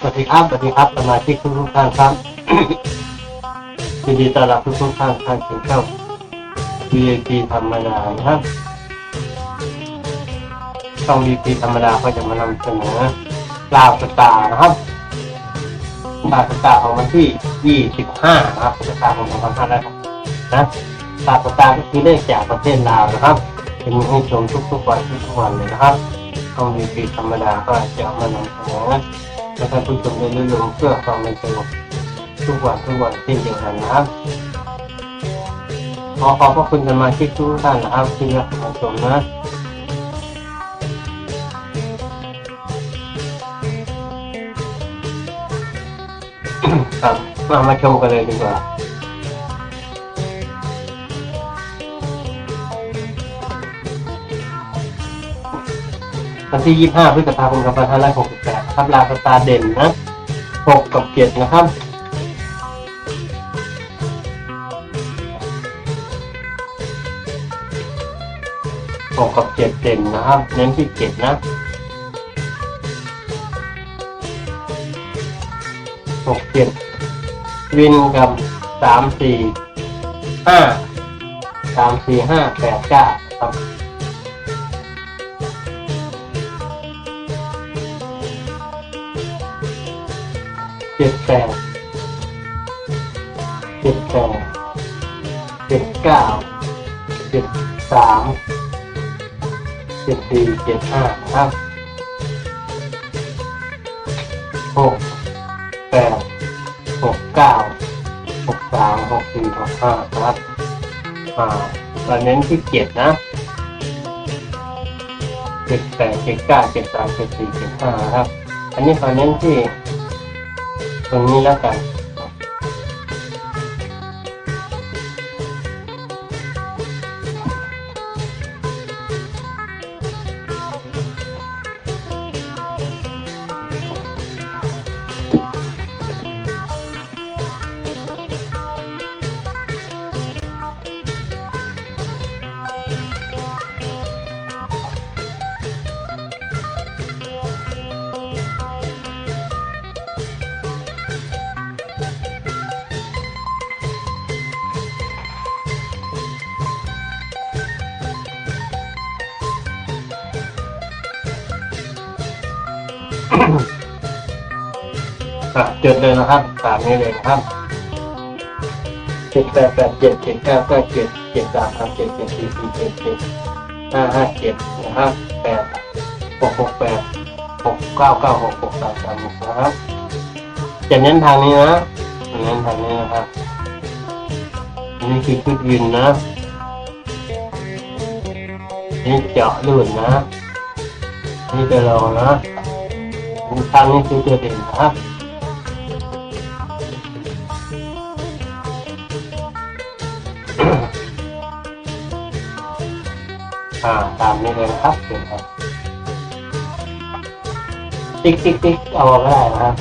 สวัสดีครับสวัสดีครับสมาชิกทุกทุกๆท่านครับยินดีต้อนรับทุกทุกๆท่านท่านถึงเข้า VIP ธรรมดานะครับช่อง VIP ธรรมดาก็จะมานำเสนอลาวสตานะครับลาวสตาของวันที่ 25 นะครับสตาของ2500นะลาวสตาก็คือเลขจากประเทศลาวนะครับเป็นให้ชมทุกๆวันทุกๆวันเลยนะครับช่อง VIP ธรรมดาก็จะมานำเสนอ และท่านผู้ชมได้รู้เพื่อความเป็นสงบทุกวันทุกวันเช่นเดียวกันนะครับขอขอบพระคุณสมาชิกทุกท่านนะครับที่รับชมนะครับมามาชมกันเลยดีกว่าวันที่ 25 พฤษภาคม 2568 ครับ ลาสตาเด่นนะ6กับเกียนะครับหกกับเจ็ดเด่นนะครับ เน้นที่เจ็ดนะหกเจ็ดวินกับสามสี่ห้าสามสี่ห้าแปดเก้าครับ เจ็ดแปดเจ็ดแปดเจ็ดเก้าเจ็ดสามเจ็ดสี่เจ็ดห้าครับหกแปดหกเก้าหกสามหกสี่หกห้าครับอ่าตอนเน้นที่เจ็ดนะเจ็ดแปดเจ็ดเก้าเจ็ดสามเจ็ดสี่เจ็ดห้าครับ อันนี้ตอนเน้นที่ ตร อะจดเลยนะครับตามนี้เลยนะครับเจ็ดแปดแปดเจ็ดเจ็ดเก้าเก้าเจ็ดเจ็ดสามสามเจ็ดเจ็ดสี่สี่เจ็ดเจ็ดห้าห้าเจ็ดนะครับแปดหกหกแปดหกเก้าเก้าหกหกสามสามหกนะครับจะเน้นทางนี้นะเน้นทางนี้นะครับนี่คือชุดวินนะนี่เจาะลุ่นนะนนี่จะลองนะ ทางนี้คือตัวเด่นนะครับอ่าตามนี้เลยนะครับเชิญครับติ๊กติ๊กติ๊กเอาก็ได้นะครับ